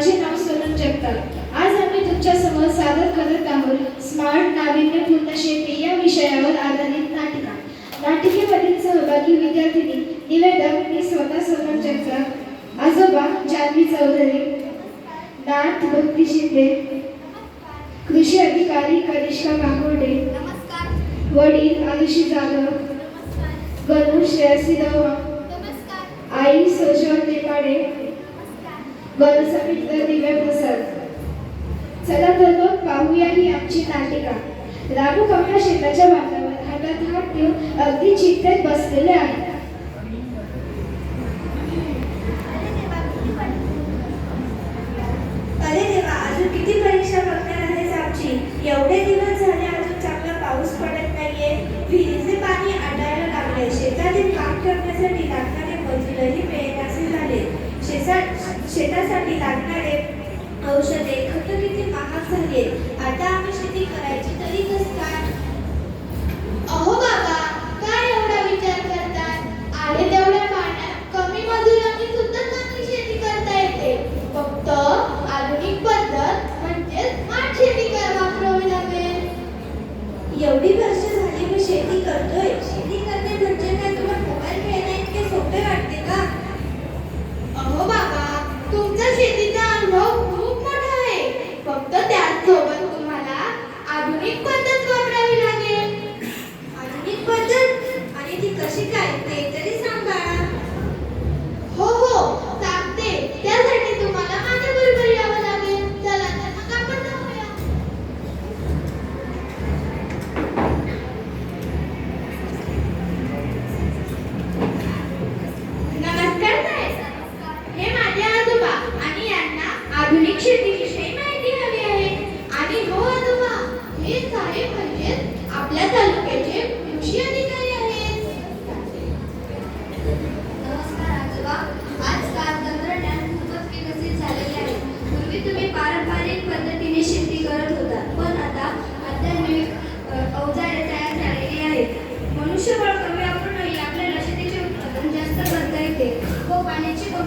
माझे नाव सोनम जगताप. आज आम्ही तुमच्यासमोर सादर करत आहोत. स्मार्ट नाविन्यपूर्ण शेती या विषयावर आधारित नाटिका. नाटिकेमधील सहभागी विद्यार्थिनी निवेदक मी स्वतः सोनम जगताप. आजोबा जानवी चौधरी नाथ भक्ती शिंदे कृषी अधिकारी कनिष्का काकोडे वडील आयुषी जाधव गणू श्रेयसी आई सोजवाल नेपाडे बरसपीतलं दिवे पुसत चला तर मग पाहूया ही आमची नाटिका. रामू कमळा शेताच्या बांधावर हातात हात ठेवून अगदी चित्तेत बसलेले आहेत शेतासाठी लागणारे औषधे खत किती महाग झाली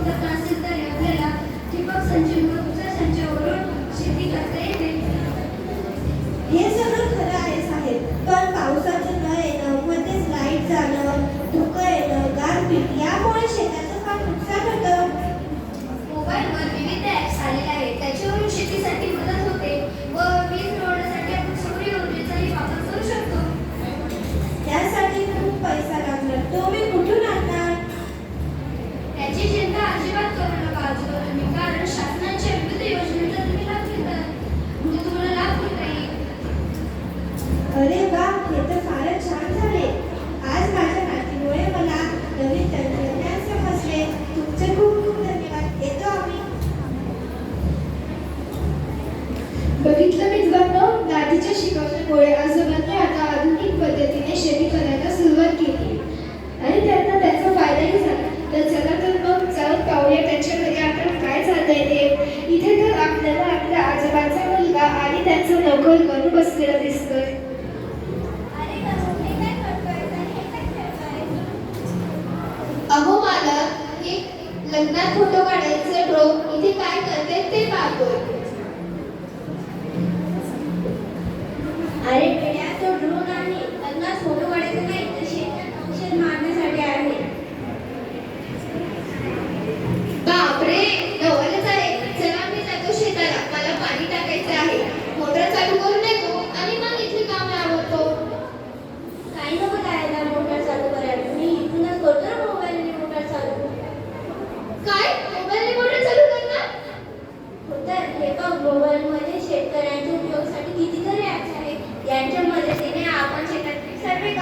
the person टकल करून बसलेला दिसतोय. अहो मालक एक लग्नात फोटो काढायचं ड्रोप इथे काय करते ते पाहतोय. अरे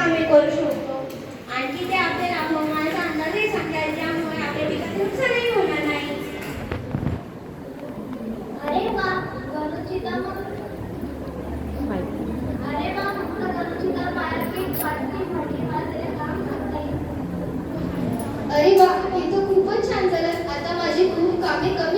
कामे करू शकतो. आणखी ते आपल्याला हवामानाचा अंदाजही सांगतात ज्यामुळे आपल्या पिकाचे नुकसानही होणार नाही. अरे वा अरे वा काम करता अरे वा हे तर खूपच छान झालं. आता माझी खूप कामे कमी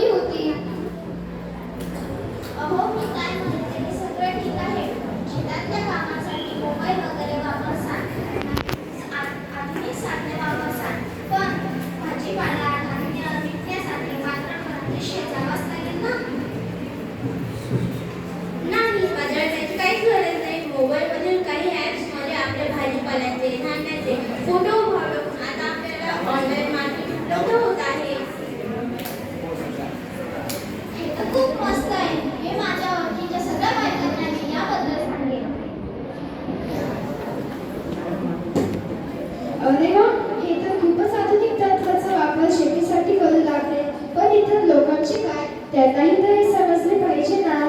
हो, हो, खूप मस्त आहे हे माझ्या ओळखीच्या सगळ्या बायकांना मी याबद्दल सांगेन अरे वा हे तर खूपच आधुनिक तंत्राचा वापर शेतीसाठी करू लागले पण इतर लोकांचे काय त्यांनाही तर हे समजले पाहिजे ना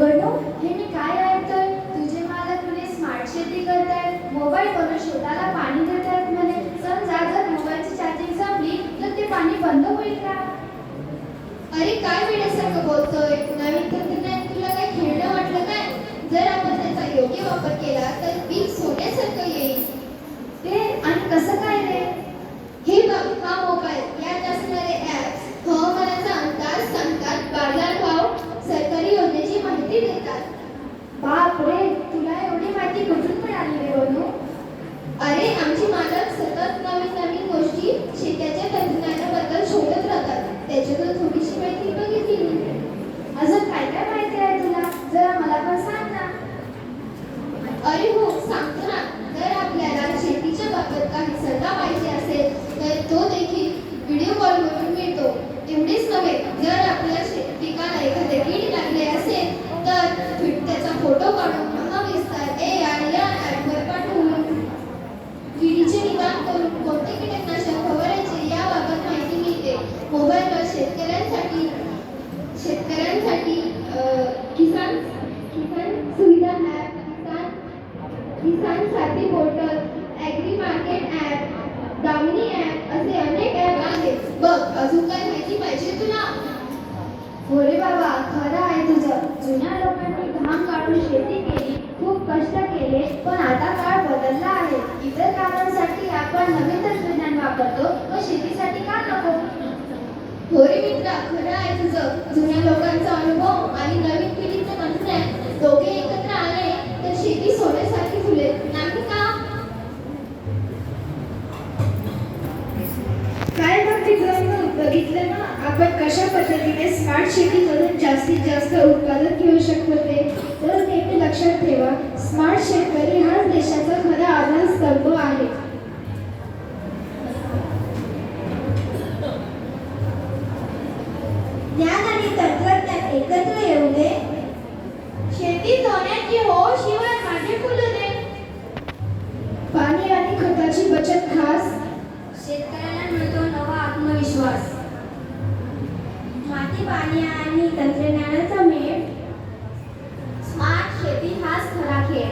गणू हे मी काय ऐकतोय? तुझे मालक म्हणे स्मार्ट शेती करतायत. मोबाईलवरून शेताला पाणी देतायत म्हणे. समजा जर मोबाईलची चार्जिंग संपली तर ते पाणी बंद होईल का? अरे काय वेड्यासारखं बोलतोय? नवीन तंत्रज्ञान तुला काय खेळणं वाटलं काय? जर आपण त्याचा योग्य वापर केला तर पीक सोन्यासारखं येईल ते आणि कसं काय रे हे बघ हा मोबाईल यात असणारे ऍप्स हवामानाचा अंदाज सांगतात बाजारभाव सरकारी भेटी देतात. बाप रे तुला एवढी माहिती कुठून पण आली रे अरे आमची मालक सतत नवीन नवीन गोष्टी शेताच्या तंत्रज्ञानाबद्दल शोधत राहतात त्याच्यातून थोडीशी माहिती बघितली मी. अजून काय काय माहिती आहे तुला जरा मला पण सांग ना अरे हो सांगतो ना जर आपल्याला शेतीच्या बाबत काही सल्ला पाहिजे असेल तर तो देखील व्हिडिओ कॉलवरून मिळतो एवढेच नव्हे जर आपल्या शे- पिकाला एखादे कीड लागले असेल तर फि- त्याचा फोटो काढून महाविस्तार ए आणि या ॲपवर पाठवून किडीचे निदान करून कोणते कीटकनाशक फवारायचे याबाबत माहिती मिळते मोबाईलवर शेतकऱ्यांसाठी शेतकऱ्यांसाठी अ, किसान किसान सुविधा app Kisan Kisan Sathi portal agri market app Damini app असे अनेक ॲप आहेत बघ अजून काय माहिती पाहिजे तुला हो रे बाबा खरं आहे तुझं जुन्या लोकांनी घाम काढून शेती केली खूप कष्ट केले पण आता काळ बदलला आहे इतर कामांसाठी आपण नवीन तंत्रज्ञान वापरतो व शेतीसाठी का नको हो रे मित्रा खरं आहे तुझं जुन्या लोकांचा अनुभव आणि नवीन पिढीचं तंत्रज्ञान दोघे एकत्र आले तर शेती सोन्यासारखी फुले. नाही का? काय मग मित्रांनो बघितलं ना? आपण कशा पद्धतीने स्मार्ट शेती करून जास्तीत जास्त उत्पादन घेऊ शकतो ते? तर नेहमी लक्षात ठेवा स्मार्ट शेतकरी हाच देशाचा खरा आधारस्तंभ आहे. पाणी आणि तंत्रज्ञानाचा मेळ. स्मार्ट शेती हाच खरा खेळ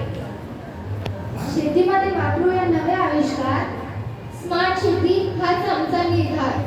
शेतीमध्ये वापरूया नवे आविष्कार. स्मार्ट शेती हाच आमचा निर्धार.